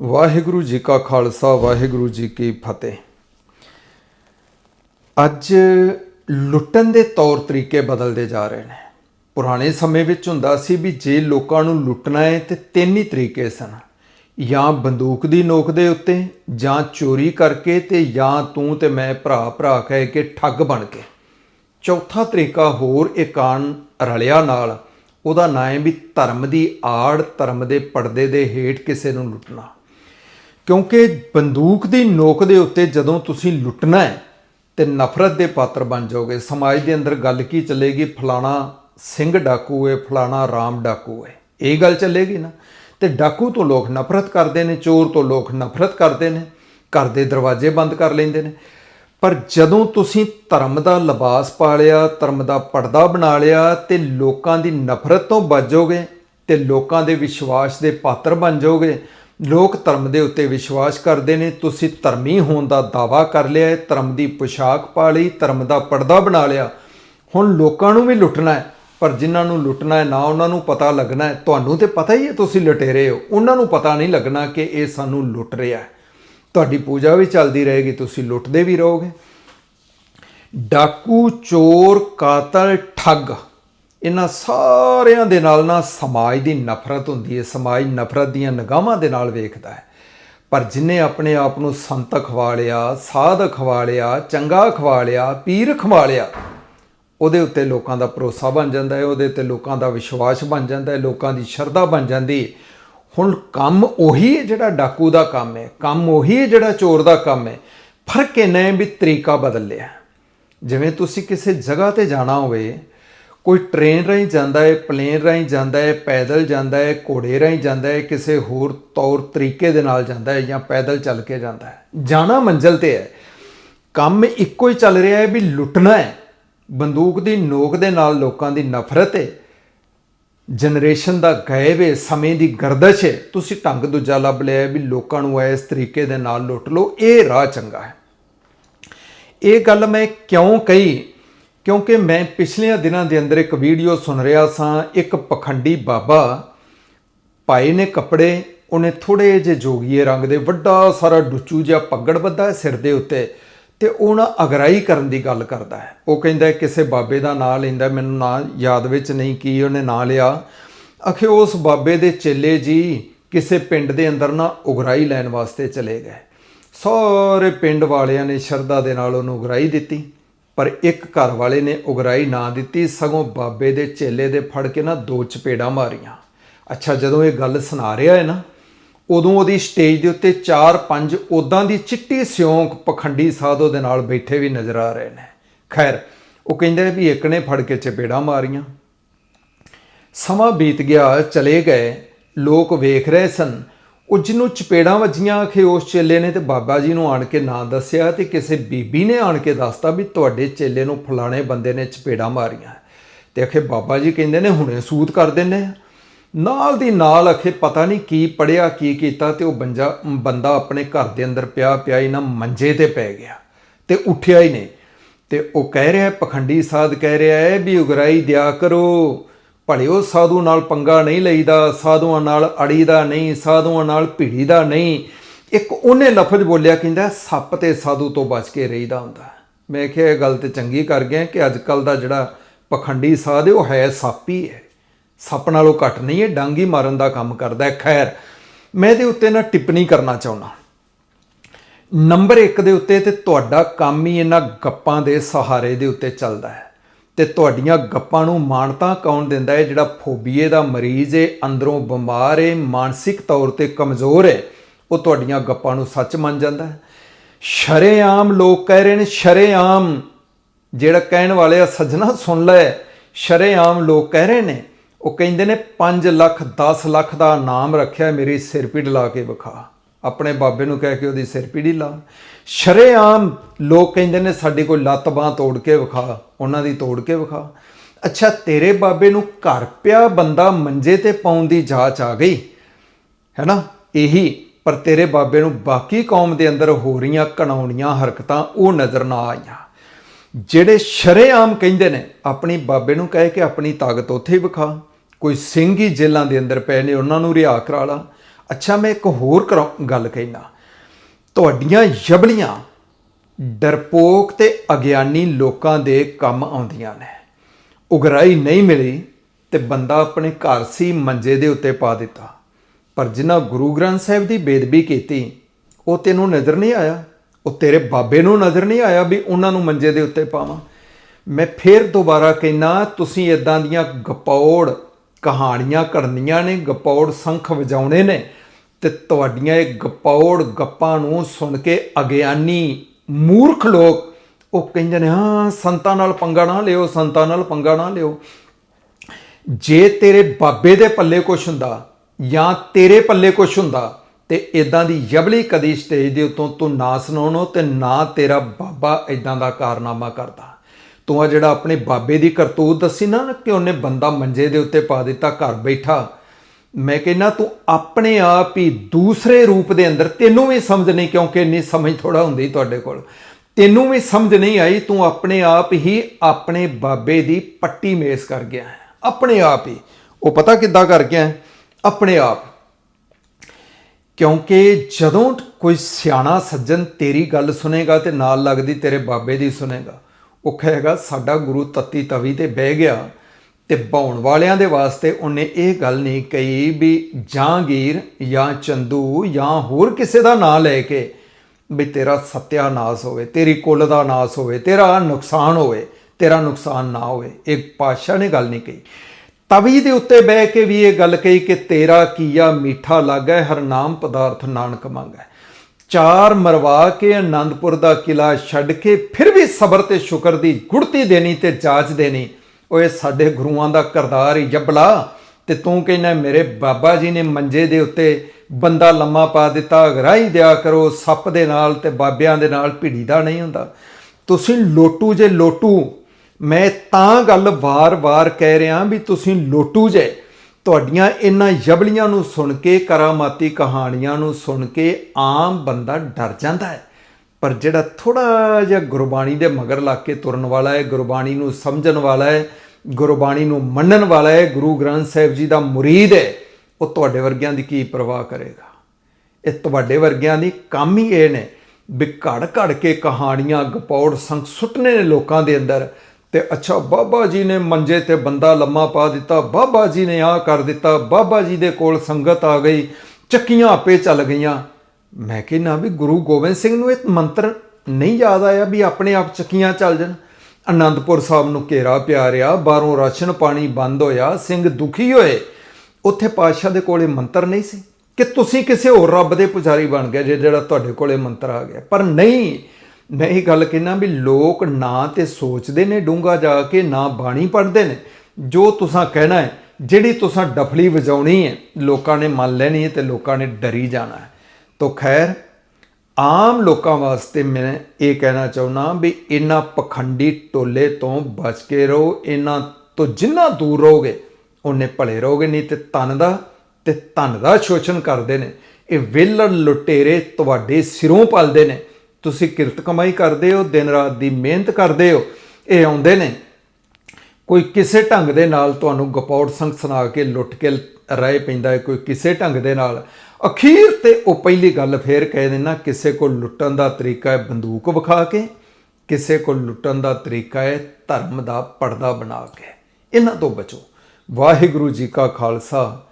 ਵਾਹਿਗੁਰੂ ਜੀ ਕਾ ਖਾਲਸਾ, ਵਾਹਿਗੁਰੂ ਜੀ ਕੀ ਫਤਿਹ। ਅੱਜ ਲੁੱਟਣ ਦੇ ਤੌਰ ਤਰੀਕੇ ਬਦਲਦੇ ਜਾ ਰਹੇ ਨੇ। ਪੁਰਾਣੇ ਸਮੇਂ ਵਿੱਚ ਹੁੰਦਾ ਸੀ ਵੀ ਜੇ ਲੋਕਾਂ ਨੂੰ ਲੁੱਟਣਾ ਹੈ ਤੇ ਤਿੰਨ ਹੀ ਤਰੀਕੇ ਸਨ। ਜਾਂ ਬੰਦੂਕ ਦੀ ਨੋਕ ਦੇ ਉੱਤੇ, ਜਾਂ ਚੋਰੀ ਕਰਕੇ ਤੇ ਜਾਂ ਤੂੰ ਤੇ ਮੈਂ ਭਰਾ ਭਰਾ ਕਹਿ ਕੇ ਠੱਗ ਬਣ ਕੇ। ਚੌਥਾ ਤਰੀਕਾ ਹੋਰ ਇਕਾਨ ਰਲਿਆ ਨਾਲ, ਉਹਦਾ ਨਾਂ ਹੈ ਵੀ ਧਰਮ ਦੀ ਆੜ, ਧਰਮ ਦੇ ਪਰਦੇ ਦੇ ਹੇਠ ਕਿਸੇ ਨੂੰ ਲੁੱਟਣਾ। ਕਿਉਂਕਿ ਬੰਦੂਕ ਦੀ ਨੋਕ ਦੇ ਉੱਤੇ ਜਦੋਂ ਤੁਸੀਂ ਲੁੱਟਣਾ ਹੈ ਤੇ ਨਫ਼ਰਤ ਦੇ ਪਾਤਰ ਬਣ ਜਾਓਗੇ। ਸਮਾਜ ਦੇ ਅੰਦਰ ਗੱਲ ਕੀ ਚੱਲੇਗੀ? ਫਲਾਣਾ ਸਿੰਘ ਡਾਕੂ ਹੈ, ਫਲਾਣਾ ਰਾਮ ਡਾਕੂ ਹੈ। ਇਹ ਗੱਲ ਚੱਲੇਗੀ ਨਾ। ਤੇ ਡਾਕੂ ਤੋਂ ਲੋਕ ਨਫ਼ਰਤ ਕਰਦੇ ਨੇ, ਚੋਰ ਤੋਂ ਲੋਕ ਨਫ਼ਰਤ ਕਰਦੇ ਨੇ, ਘਰ ਦੇ ਦਰਵਾਜ਼ੇ ਬੰਦ ਕਰ ਲੈਂਦੇ ਨੇ। ਪਰ ਜਦੋਂ ਤੁਸੀਂ ਧਰਮ ਦਾ ਲਿਬਾਸ ਪਾ ਲਿਆ ਧਰਮ ਦਾ ਪਰਦਾ ਬਣਾ ਲਿਆ, ਤੇ ਲੋਕਾਂ ਦੀ ਨਫ਼ਰਤ ਤੋਂ ਬਚੋਗੇ ਤੇ ਲੋਕਾਂ ਦੇ ਵਿਸ਼ਵਾਸ ਦੇ ਪਾਤਰ ਬਣ ਜਾਓਗੇ ਲੋਕ ਧਰਮ ਦੇ ਉੱਤੇ ਵਿਸ਼ਵਾਸ ਕਰਦੇ ਨੇ, ਤੁਸੀਂ ਧਰਮੀ ਹੋਣ ਦਾ ਦਾਵਾ ਕਰ ਲਿਆ ਹੈ ਧਰਮ ਦੀ ਪੋਸ਼ਾਕ ਪਾ ਲਈ, ਧਰਮ ਦਾ ਪਰਦਾ ਬਣਾ ਲਿਆ। ਹੁਣ ਲੋਕਾਂ ਨੂੰ ਵੀ ਲੁੱਟਣਾ ਹੈ, ਪਰ ਜਿਨ੍ਹਾਂ ਨੂੰ ਲੁੱਟਣਾ ਹੈ, ਨਾ ਉਹਨਾਂ ਨੂੰ ਪਤਾ ਲੱਗਣਾ ਹੈ। ਤੁਹਾਨੂੰ ਤੇ ਪਤਾ ਹੀ ਹੈ ਤੁਸੀਂ ਲੁਟੇਰੇ ਹੋ। ਉਹਨਾਂ ਨੂੰ ਪਤਾ ਨਹੀਂ ਲੱਗਣਾ ਕਿ ਇਹ ਸਾਨੂੰ ਲੁੱਟ ਰਿਹਾ ਹੈ। ਤੁਹਾਡੀ ਪੂਜਾ ਵੀ ਚੱਲਦੀ ਰਹੇਗੀ, ਤੁਸੀਂ ਲੁੱਟਦੇ ਵੀ ਰਹੋਗੇ। ਡਾਕੂ, ਚੋਰ, ਕਾਤਲ, ਠੱਗ। ਇਹਨਾਂ ਸਾਰਿਆਂ ਦੇ ਨਾਲ ਨਾ ਸਮਾਜ ਦੀ ਨਫ਼ਰਤ ਹੁੰਦੀ ਹੈ, ਸਮਾਜ ਨਫ਼ਰਤ ਦੀਆਂ ਨਿਗਾਹਾਂ ਦੇ ਨਾਲ ਵੇਖਦਾ ਹੈ। ਪਰ ਜਿਨੇ ਆਪਣੇ ਆਪ ਨੂੰ ਸੰਤ ਖਵਾ ਲਿਆ, ਸਾਧ ਖਵਾ ਲਿਆ, ਚੰਗਾ ਖਵਾ ਲਿਆ, ਪੀਰ ਖਵਾ ਲਿਆ, ਉਹਦੇ ਉੱਤੇ ਲੋਕਾਂ ਦਾ ਭਰੋਸਾ ਬਣ ਜਾਂਦਾ ਹੈ, ਉਹਦੇ ਉੱਤੇ ਲੋਕਾਂ ਦਾ ਵਿਸ਼ਵਾਸ ਬਣ ਜਾਂਦਾ ਹੈ, ਲੋਕਾਂ ਦੀ ਸ਼ਰਧਾ ਬਣ ਜਾਂਦੀ ਹੈ। ਹੁਣ ਕੰਮ ਉਹੀ ਹੈ ਜਿਹੜਾ ਡਾਕੂ ਦਾ ਕੰਮ ਹੈ, ਕੰਮ ਉਹੀ ਹੈ ਜਿਹੜਾ ਚੋਰ ਦਾ ਕੰਮ ਹੈ। ਫ਼ਰਕ ਇਹਨਾਂ ਹੈ ਵੀ ਤਰੀਕਾ ਬਦਲ ਲਿਆ। ਜਿਵੇਂ ਤੁਸੀਂ ਕਿਸੇ ਜਗ੍ਹਾ ਤੇ ਜਾਣਾ ਹੋਵੇ ਕੋਈ ਟ੍ਰੇਨ ਰਾਹੀਂ ਜਾਂਦਾ ਹੈ, ਪਲੇਨ ਰਾਹੀਂ ਜਾਂਦਾ ਹੈ, ਪੈਦਲ ਜਾਂਦਾ ਹੈ, ਘੋੜੇ ਰਾਹੀਂ ਜਾਂਦਾ ਹੈ, ਕਿਸੇ ਹੋਰ ਤੌਰ ਤਰੀਕੇ ਦੇ ਨਾਲ ਜਾਂਦਾ ਹੈ ਜਾਂ ਪੈਦਲ ਚੱਲ ਕੇ ਜਾਂਦਾ ਹੈ। ਜਾਣਾ ਮੰਜ਼ਲ ਤੇ ਹੈ। ਕੰਮ ਇੱਕੋ ਹੀ ਚੱਲ ਰਿਹਾ ਹੈ ਵੀ ਲੁੱਟਣਾ ਹੈ। ਬੰਦੂਕ ਦੀ ਨੋਕ ਦੇ ਨਾਲ ਲੋਕਾਂ ਦੀ ਨਫ਼ਰਤ ਹੈ। ਜਨਰੇਸ਼ਨ ਦਾ ਗਾਇਬ ਹੈ, ਸਮੇਂ ਦੀ ਗਰਦਸ਼ ਹੈ। ਤੁਸੀਂ ਢੰਗ ਦੂਜਾ ਲੱਭ ਲਿਆ ਵੀ ਲੋਕਾਂ ਨੂੰ ਇਸ ਤਰੀਕੇ ਦੇ ਨਾਲ ਲੁੱਟ ਲਓ, ਇਹ ਰਾਹ ਚੰਗਾ ਹੈ। ਇਹ ਗੱਲ ਮੈਂ ਕਿਉਂ ਕਹੀ? ਕਿਉਂਕਿ ਮੈਂ ਪਿਛਲੇ ਦਿਨਾਂ ਦੇ ਅੰਦਰ ਇੱਕ ਵੀਡੀਓ ਸੁਣ ਰਿਹਾ ਸਾਂ, ਇੱਕ ਪਖੰਡੀ ਬਾਬਾ ਪਾਏ ਨੇ ਕੱਪੜੇ, ਉਹਨੇ ਥੋੜੇ ਜਿਹੇ ਜੋਗੀਏ ਰੰਗ ਦੇ, ਵੱਡਾ ਸਾਰਾ ਡੁੱਚੂ ਜਿਹਾ ਪੱਗੜ ਬੱਧਾ ਸਿਰ ਦੇ ਉੱਤੇ, ਤੇ ਉਹ ਨਾ ਅਗਰਾਈ ਕਰਨ ਦੀ ਗੱਲ ਕਰਦਾ ਹੈ। ਉਹ ਕਹਿੰਦਾ ਕਿਸੇ ਬਾਬੇ ਦਾ ਨਾਂ ਲੈਂਦਾ ਮੈਨੂੰ ਨਾਂ ਯਾਦ ਵਿੱਚ ਨਹੀਂ ਕੀ ਉਹਨੇ ਨਾਂ ਲਿਆ। ਅਖੇ ਉਸ ਬਾਬੇ ਦੇ ਚੇਲੇ ਜੀ ਕਿਸੇ ਪਿੰਡ ਦੇ ਅੰਦਰ ਨਾ ਉਗਰਾਈ ਲੈਣ ਵਾਸਤੇ ਚਲੇ ਗਏ। ਸਾਰੇ ਪਿੰਡ ਵਾਲਿਆਂ ਨੇ ਸ਼ਰਧਾ ਦੇ ਨਾਲ ਉਹਨੂੰ ਉਗਰਾਈ ਦਿੱਤੀ। ਪਰ ਇੱਕ ਘਰ ਵਾਲੇ ਨੇ ਉਗਰਾਈ ਨਾ ਦਿੱਤੀ, ਸਗੋਂ ਬਾਬੇ ਦੇ ਚੇਲੇ ਦੇ ਫੜ ਕੇ ਨਾ ਦੋ ਚਪੇੜਾਂ ਮਾਰੀਆਂ। ਅੱਛਾ, ਜਦੋਂ ਇਹ ਗੱਲ ਸੁਣਾ ਰਿਹਾ ਹੈ ਨਾ, ਉਦੋਂ ਉਹਦੀ ਸਟੇਜ ਦੇ ਉੱਤੇ 4-5 ਉਦਾਂ ਦੀ ਚਿੱਟੀ ਸਿਉਂਕ ਪਖੰਡੀ ਸਾਧੋ ਦੇ ਨਾਲ ਬੈਠੇ ਵੀ ਨਜ਼ਰ ਆ ਰਹੇ ਨੇ। ਖੈਰ, ਉਹ ਕਹਿੰਦੇ ਵੀ ਇੱਕ ਨੇ ਫੜ ਕੇ ਚਪੇੜਾਂ ਮਾਰੀਆਂ। ਸਮਾਂ ਬੀਤ ਗਿਆ, ਚਲੇ ਗਏ। ਲੋਕ ਵੇਖ ਰਹੇ ਸਨ ਉਹ ਜਿਹਨੂੰ ਚਪੇੜਾਂ ਵੱਜੀਆਂ ਕਿ ਉਸ ਚੇਲੇ ਨੇ ਤੇ ਬਾਬਾ ਜੀ ਨੂੰ ਆਣ ਕੇ ਨਾਂ ਦੱਸਿਆ ਤੇ ਕਿਸੇ ਬੀਬੀ ਨੇ ਆਣ ਕੇ ਦੱਸਤਾ ਵੀ ਤੁਹਾਡੇ ਚੇਲੇ ਨੂੰ ਫਲਾਣੇ ਬੰਦੇ ਨੇ ਚਪੇੜਾਂ ਮਾਰੀਆਂ। ਤੇ ਅਖੇ ਬਾਬਾ ਜੀ ਕਹਿੰਦੇ ਨੇ ਹੁਣੇ ਸੂਤ ਕਰ ਦਿੰਨੇ ਆ। ਨਾਲ ਦੀ ਨਾਲ ਅਖੇ ਪਤਾ ਨਹੀਂ ਕੀ ਪੜਿਆ ਕੀ ਕੀਤਾ ਤੇ ਉਹ ਬੰਜਾ, ਬੰਦਾ ਆਪਣੇ ਘਰ ਦੇ ਅੰਦਰ ਪਿਆ ਪਿਆ ਹੀ ਨਾ ਮੰਜੇ ਤੇ ਪੈ ਗਿਆ ਤੇ ਉੱਠਿਆ ਹੀ ਨਹੀਂ। ਤੇ ਉਹ ਕਹਿ ਰਿਹਾ, ਪਖੰਡੀ ਸਾਧ ਕਹਿ ਰਿਹਾ ਹੈ ਵੀ ਉਗਰਾਈ ਦਿਆ ਕਰੋ। ਭਲਿਓ ਸਾਧੂ ਨਾਲ ਪੰਗਾ ਨਹੀਂ ਲਈਦਾ, ਸਾਧੂਆਂ ਨਾਲ ਅੜੀਦਾ ਨਹੀਂ, ਸਾਧੂਆਂ ਨਾਲ ਭਿੜੀਦਾ ਨਹੀਂ। ਇੱਕ ਉਹਨੇ ਲਫ਼ਜ਼ ਬੋਲਿਆ ਕਹਿੰਦਾ, ਸੱਪ ਤੇ ਸਾਧੂ ਤੋਂ ਬਚ ਕੇ ਰਹੀਦਾ ਹੁੰਦਾ। ਮੈਂ ਕਿਹਾ, ਇਹ ਗੱਲ ਤੇ ਚੰਗੀ ਕਰ ਗਿਆ ਕਿ ਅੱਜ ਕੱਲ ਦਾ ਜਿਹੜਾ ਪਖੰਡੀ ਸਾਧ ਹੈ, ਉਹ ਹੈ ਸੱਪ ਹੀ ਹੈ। ਸੱਪ ਨਾਲੋਂ ਘੱਟ ਨਹੀਂ ਹੈ ਡਾਂਗੀ ਮਾਰਨ ਦਾ ਕੰਮ ਕਰਦਾ ਹੈ। ਖੈਰ, ਮੈਂ ਇਹਦੇ ਉੱਤੇ ਨਾ ਟਿੱਪਣੀ ਕਰਨਾ ਚਾਹੁੰਦਾ। ਨੰਬਰ 1 ਦੇ ਉੱਤੇ ਤੇ ਤੁਹਾਡਾ ਕੰਮ ਹੀ ਇਹਨਾਂ ਗੱਪਾਂ ਦੇ ਸਹਾਰੇ ਦੇ ਉੱਤੇ ਚੱਲਦਾ ਹੈ। ਤੇ ਤੁਹਾਡੀਆਂ ਗੱਪਾਂ ਨੂੰ ਮਾਨਤਾ ਕੌਣ ਦਿੰਦਾ ਹੈ? ਜਿਹੜਾ ਫੋਬੀਏ ਦਾ ਮਰੀਜ਼ ਹੈ, ਅੰਦਰੋਂ ਬਿਮਾਰ ਹੈ, ਮਾਨਸਿਕ ਤੌਰ ਤੇ ਕਮਜ਼ੋਰ ਹੈ, ਉਹ ਤੁਹਾਡੀਆਂ ਗੱਪਾਂ ਨੂੰ ਸੱਚ ਮੰਨ ਜਾਂਦਾ ਹੈ। ਸ਼ਰੇਆਮ ਲੋਕ ਕਹਿ ਰਹੇ ਨੇ, ਸ਼ਰੇਆਮ, ਜਿਹੜਾ ਕਹਿਣ ਵਾਲੇ ਆ, ਸੱਜਣਾ ਸੁਣ ਲੈ, ਸ਼ਰੇਆਮ ਲੋਕ ਕਹਿ ਰਹੇ ਨੇ, ਉਹ ਕਹਿੰਦੇ ਨੇ 5 ਲੱਖ 10 ਲੱਖ ਦਾ ਨਾਮ ਰੱਖਿਆ, ਮੇਰੀ ਸਿਰ ਸਿਰਪੀੜ ਲਾ ਕੇ ਵਿਖਾ। ਆਪਣੇ ਬਾਬੇ ਨੂੰ ਕਹਿ ਕੇ ਉਹਦੀ ਸਿਰ ਸਿਰਪੀੜੀ ਲਾ। ਸ਼ਰੇਆਮ ਲੋਕ ਕਹਿੰਦੇ ਨੇ, ਸਾਡੀ ਕੋਈ ਲੱਤ ਬਾਹ ਤੋੜ ਕੇ ਵਿਖਾ, ਉਹਨਾਂ ਦੀ ਤੋੜ ਕੇ ਵਿਖਾ। ਅੱਛਾ, ਤੇਰੇ ਬਾਬੇ ਨੂੰ ਘਰ ਪਿਆ ਬੰਦਾ ਮੰਜੇ ਤੇ ਪਾਉਣ ਦੀ ਜਾਚ ਆ ਗਈ, ਹੈਨਾ? ਇਹੀ, ਪਰ ਤੇਰੇ ਬਾਬੇ ਨੂੰ ਬਾਕੀ ਕੌਮ ਦੇ ਅੰਦਰ ਹੋ ਰਹੀਆਂ ਕਣਾਉਣੀਆਂ ਹਰਕਤਾਂ ਉਹ ਨਜ਼ਰ ਨਾ ਆਈਆਂ। ਜਿਹੜੇ ਸ਼ਰੇਆਮ ਕਹਿੰਦੇ ਨੇ, ਆਪਣੀ ਬਾਬੇ ਨੂੰ ਕਹਿ ਕੇ ਆਪਣੀ ਤਾਕਤ ਉੱਥੇ ਹੀ ਵਿਖਾ। ਕੋਈ ਸਿੰਘ ਹੀ ਜੇਲਾਂ ਦੇ ਅੰਦਰ ਪਏ ਨੇ, ਉਹਨਾਂ ਨੂੰ ਰਿਹਾ ਕਰਾ ਲਾ। ਅੱਛਾ, ਮੈਂ ਇੱਕ ਹੋਰ ਕਰਾਂ- ਗੱਲ ਕਹਿਣਾ ਤੁਹਾਡੀਆਂ ਜਬਲੀਆਂ ਡਰਪੋਕ ਤੇ ਅਗਿਆਨੀ ਲੋਕਾਂ ਦੇ ਕੰਮ ਆਉਂਦੀਆਂ ਨੇ। ਉਗਰਾਈ ਨਹੀਂ ਮਿਲੀ ਤੇ ਬੰਦਾ ਆਪਣੇ ਘਰ ਸੀ ਮੰਜੇ ਦੇ ਉੱਤੇ ਪਾ ਦਿੱਤਾ। ਪਰ ਜਿਨ੍ਹਾਂ ਗੁਰੂ ਗ੍ਰੰਥ ਸਾਹਿਬ ਦੀ ਬੇਦਬੀ ਕੀਤੀ, ਉਹ ਤੈਨੂੰ ਨਜ਼ਰ ਨਹੀਂ ਆਇਆ? ਉਹ ਤੇਰੇ ਬਾਬੇ ਨੂੰ ਨਜ਼ਰ ਨਹੀਂ ਆਇਆ ਵੀ ਉਹਨਾਂ ਨੂੰ ਮੰਜੇ ਦੇ ਉੱਤੇ ਪਾਵਾਂ? ਮੈਂ ਫੇਰ ਦੁਬਾਰਾ ਕਹਿਣਾ ਤੁਸੀਂ ਇਦਾਂ ਦੀਆਂ ਗਪੌੜ ਕਹਾਣੀਆਂ ਕਰਨੀਆਂ ਨੇ, ਗਪੌੜ ਸੰਖ ਵਜਾਉਣੇ ਨੇ। ਤੇ ਤੁਹਾਡੀਆਂ ਇਹ ਗਪੌੜ ਗੱਪਾਂ ਨੂੰ ਸੁਣ ਕੇ ਅਗਿਆਨੀ ਮੂਰਖ ਲੋਕ ਉਹ ਕਹਿੰਦੇ ਨੇ, ਹਾਂ, ਸੰਤਾਂ ਨਾਲ ਪੰਗਾ ਨਾ ਲਿਓ, ਸੰਤਾਂ ਨਾਲ ਪੰਗਾ ਨਾ ਲਿਓ। ਜੇ ਤੇਰੇ ਬਾਬੇ ਦੇ ਪੱਲੇ ਕੁਛ ਹੁੰਦਾ ਜਾਂ ਤੇਰੇ ਪੱਲੇ ਕੁਛ ਹੁੰਦਾ ਤੇ ਇਦਾਂ ਦੀ ਜਬਲੀ ਕਦੀ ਸਟੇਜ ਦੇ ਉੱਤੋਂ ਤੂੰ ਨਾ ਸੁਣਾਉਣੋ ਤੇ ਨਾ ਤੇਰਾ ਬਾਬਾ ਇਦਾਂ ਦਾ ਕਾਰਨਾਮਾ ਕਰਦਾ। ਤੂੰ ਆ ਜਿਹੜਾ ਆਪਣੇ ਬਾਬੇ ਦੀ ਕਰਤੂਤ ਦੱਸੀ ਨਾ ਕਿ ਉਹਨੇ ਬੰਦਾ ਮੰਜੇ ਦੇ ਉੱਤੇ ਪਾ ਦਿੱਤਾ, ਘਰ ਬੈਠਾ ਮੈਂ ਕਹਿੰਨਾ ਤੂੰ ਆਪਣੇ ਆਪ ਹੀ ਦੂਸਰੇ ਰੂਪ ਦੇ ਅੰਦਰ ਤੈਨੂੰ ਵੀ ਸਮਝ ਨਹੀਂ, ਕਿਉਂਕਿ ਇੰਨੀ ਸਮਝ ਥੋੜਾ ਹੁੰਦੀ ਤੁਹਾਡੇ ਕੋਲ। ਤੈਨੂੰ ਵੀ ਸਮਝ ਨਹੀਂ ਆਈ, ਤੂੰ ਆਪਣੇ ਆਪ ਹੀ ਆਪਣੇ ਬਾਬੇ ਦੀ ਪੱਟੀ ਮੇਸ ਕਰ ਗਿਆ ਹੈ। ਆਪਣੇ ਆਪ ਹੀ। ਉਹ ਪਤਾ ਕਿੱਦਾਂ ਕਰ ਗਿਆ ਹੈ? ਆਪਣੇ ਆਪ। ਕਿਉਂਕਿ ਜਦੋਂ ਕੋਈ ਸਿਆਣਾ ਸੱਜਣ ਤੇਰੀ ਗੱਲ ਸੁਨੇਗਾ ਤੇ ਨਾਲ ਲੱਗਦੀ ਤੇਰੇ ਬਾਬੇ ਦੀ ਸੁਨੇਗਾ ਉਹ ਕਹੇਗਾ ਸਾਡਾ ਗੁਰੂ ਤੱਤੀ ਤਵੀ ਤੇ ਬਹਿ ਗਿਆ ਤੇ ਬਾਉਣ ਵਾਲਿਆਂ ਦੇ ਵਾਸਤੇ ਉਹਨੇ ਇਹ ਗੱਲ ਨਹੀਂ ਕਹੀ ਵੀ ਜਾਂਗੀਰ ਜਾਂ ਚੰਦੂ, ਜਾਂ ਹੋਰ ਕਿਸੇ ਦਾ ਨਾਂ ਲੈ ਕੇ ਵੀ ਤੇਰਾ ਸਤਿਆਨਾਸ਼ ਹੋਵੇ, ਤੇਰੀ ਕੁੱਲ ਦਾ ਨਾਸ ਹੋਵੇ, ਤੇਰਾ ਨੁਕਸਾਨ ਹੋਵੇ, ਤੇਰਾ ਨੁਕਸਾਨ ਨਾ ਹੋਵੇ। ਇੱਕ ਪਾਤਸ਼ਾਹ ਨੇ ਗੱਲ ਨਹੀਂ ਕਹੀ। ਤਵੀ ਦੇ ਉੱਤੇ ਬਹਿ ਕੇ ਵੀ ਇਹ ਗੱਲ ਕਹੀ ਕਿ ਤੇਰਾ ਕੀਆ ਮੀਠਾ ਲੱਗੈ ਹਰ ਨਾਮ ਪਦਾਰਥ ਨਾਨਕ ਮੰਗੈ। ਚਾਰ ਮਰਵਾ ਕੇ ਆਨੰਦਪੁਰ ਦਾ ਕਿਲਾ ਛੱਡ ਕੇ ਫਿਰ ਵੀ ਸਬਰ ਤੇ ਸ਼ੁਕਰ ਦੀ ਗੁੜਤੀ ਦੇਣੀ ਤੇ ਜਾਚ ਦੇਣੀ ਓਏ ਸਾਡੇ ਗੁਰੂਆਂ ਦਾ ਕਰਤਾਰ ਹੀ ਜੱਬਲਾ, ਤੇ ਤੂੰ ਕਹਿੰਦਾ ਮੇਰੇ ਬਾਬਾ ਜੀ ਨੇ ਮੰਜੇ ਦੇ ਉੱਤੇ ਬੰਦਾ ਲੰਮਾ ਪਾ ਦਿੱਤਾ, ਅਗਰਾਈ ਦਿਆ ਕਰੋ, ਸੱਪ ਦੇ ਨਾਲ ਤੇ ਬਾਬਿਆਂ ਦੇ ਨਾਲ ਭਿੜੀ ਦਾ ਨਹੀਂ ਹੁੰਦਾ। ਤੁਸੀਂ ਲੋਟੂ ਜੇ ਲੋਟੂ, ਮੈਂ ਤਾਂ ਗੱਲ ਵਾਰ-ਵਾਰ ਕਹਿ ਰਿਹਾ ਵੀ ਤੁਸੀਂ ਲੋਟੂ ਜੇ। ਤੁਹਾਡੀਆਂ ਇਹਨਾਂ ਜਬਲੀਆਂ ਨੂੰ ਸੁਣ ਕੇ, ਕਰਾਮਾਤੀ ਕਹਾਣੀਆਂ ਨੂੰ ਸੁਣ ਕੇ ਆਮ ਬੰਦਾ ਡਰ ਜਾਂਦਾ ਹੈ। ਪਰ ਜਿਹੜਾ ਥੋੜਾ ਜਿਹਾ ਗੁਰਬਾਣੀ ਦੇ ਮਗਰ ਲੱਗ ਕੇ ਤੁਰਨ ਵਾਲਾ ਹੈ, ਗੁਰਬਾਣੀ ਨੂੰ ਸਮਝਣ ਵਾਲਾ ਹੈ, ਗੁਰਬਾਣੀ ਨੂੰ ਮੰਨਣ ਵਾਲਾ ਹੈ, ਗੁਰੂ ਗ੍ਰੰਥ ਸਾਹਿਬ ਜੀ ਦਾ ਮੁਰੀਦ ਹੈ, ਉਹ ਤੁਹਾਡੇ ਵਰਗਿਆਂ ਦੀ ਕੀ ਪਰਵਾਹ ਕਰੇਗਾ? ਇਹ ਤੁਹਾਡੇ ਵਰਗਿਆਂ ਦੀ ਕੰਮ ਹੀ ਇਹ ਨੇ ਵੀ ਘੜ ਘੜ ਕੇ ਕਹਾਣੀਆਂ, ਗਪੌੜ, ਸੰਗ ਸੁੱਟਨੇ ਨੇ ਲੋਕਾਂ ਦੇ ਅੰਦਰ ਤੇ ਅੱਛਾ, ਬਾਬਾ ਜੀ ਨੇ ਮੰਜੇ ਤੇ ਬੰਦਾ ਲੰਮਾ ਪਾ ਦਿੱਤਾ, ਬਾਬਾ ਜੀ ਨੇ ਆਹ ਕਰ ਦਿੱਤਾ, ਬਾਬਾ ਜੀ ਦੇ ਕੋਲ ਸੰਗਤ ਆ ਗਈ, ਚੱਕੀਆਂ ਆਪੇ ਚੱਲ ਗਈਆਂ। ਮੈਂ ਕਹਿੰਦਾ ਵੀ ਗੁਰੂ ਗੋਬਿੰਦ ਸਿੰਘ ਨੂੰ ਇਹ ਮੰਤਰ ਨਹੀਂ ਯਾਦ ਆਇਆ ਵੀ ਆਪਣੇ ਆਪ ਚੱਕੀਆਂ ਚੱਲ ਜਾਣ। ਅਨੰਦਪੁਰ ਸਾਹਿਬ ਨੂੰ ਘੇਰਾ ਪਿਆ ਰਿਹਾ ਬਾਹਰੋਂ ਰਾਸ਼ਨ ਪਾਣੀ ਬੰਦ ਹੋਇਆ, ਸਿੰਘ ਦੁਖੀ ਹੋਏ। ਉੱਥੇ ਪਾਤਸ਼ਾਹ ਦੇ ਕੋਲੇ ਮੰਤਰ ਨਹੀਂ ਸੀ ਕਿ ਤੁਸੀਂ ਕਿਸੇ ਹੋਰ ਰੱਬ ਦੇ ਪੁਜਾਰੀ ਬਣ ਗਏ ਜੇ ਜਿਹੜਾ ਤੁਹਾਡੇ ਕੋਲੇ ਮੰਤਰ ਆ ਗਿਆ। ਪਰ ਨਹੀਂ, ਮੈਂ ਇਹ ਗੱਲ ਕਹਿਣਾ ਵੀ ਲੋਕ ਨਾ ਤੇ ਸੋਚਦੇ ਨੇ ਡੂੰਗਾ ਜਾ ਕੇ, ਨਾ ਬਾਣੀ ਪੜ੍ਹਦੇ ਨੇ। ਜੋ ਤੁਸੀਂ ਕਹਿਣਾ ਹੈ, ਜਿਹੜੀ ਤੁਸੀਂ ਡਫਲੀ ਵਜਾਉਣੀ ਹੈ, ਲੋਕਾਂ ਨੇ ਮੰਨ ਲੈਣੀ ਹੈ ਤੇ ਲੋਕਾਂ ਨੇ ਡਰੀ ਜਾਣਾ ਹੈ। ਤੋਂ ਖੈਰ, ਆਮ ਲੋਕਾਂ ਵਾਸਤੇ ਮੈਂ ਇਹ ਕਹਿਣਾ ਚਾਹੁੰਦਾ ਵੀ ਇਹਨਾਂ ਪਖੰਡੀ ਟੋਲੇ ਤੋਂ ਬਚ ਕੇ ਰਹੋ, ਇਹਨਾਂ ਤੋਂ ਜਿੰਨਾ ਦੂਰ ਰਹੋਗੇ, ਉਹਨੇ ਭਲੇ ਰਹੋਗੇ, ਨਹੀਂ ਤੇ ਤਨ ਦਾ ਤੇ ਧਨ ਦਾ ਸ਼ੋਸ਼ਣ ਕਰਦੇ ਨੇ। ਇਹ ਵਿਲਣ ਲੁਟੇਰੇ ਤੁਹਾਡੇ ਸਿਰੋਂ ਪਲਦੇ ਨੇ। ਤੁਸੀਂ ਕਿਰਤ ਕਮਾਈ ਕਰਦੇ ਹੋ, ਦਿਨ ਰਾਤ ਦੀ ਮਿਹਨਤ ਕਰਦੇ ਹੋ, ਇਹ ਆਉਂਦੇ ਨੇ। ਕੋਈ ਕਿਸੇ ਢੰਗ ਦੇ ਨਾਲ ਤੁਹਾਨੂੰ ਗਪੌੜ ਸੰਗ ਸੁਣਾ ਕੇ ਲੁੱਟ ਕੇ ਰਹਿ ਪੈਂਦਾ ਹੈ, ਕੋਈ ਕਿਸੇ ਢੰਗ ਦੇ ਨਾਲ। ਅਖੀਰ ਤੇ ਉਹ ਪਹਿਲੀ ਗੱਲ ਫੇਰ ਕਹਿ ਦੇਣਾ ਕਿਸੇ ਕੋਲ ਲੁੱਟਣ ਦਾ ਤਰੀਕਾ ਹੈ ਬੰਦੂਕ ਵਿਖਾ ਕੇ, ਕਿਸੇ ਕੋਲ ਲੁੱਟਣ ਦਾ ਤਰੀਕਾ ਹੈ ਧਰਮ ਦਾ ਪਰਦਾ ਬਣਾ ਕੇ। ਇਹਨਾਂ ਤੋਂ ਬਚੋ। ਵਾਹਿਗੁਰੂ ਜੀ ਕਾ ਖਾਲਸਾ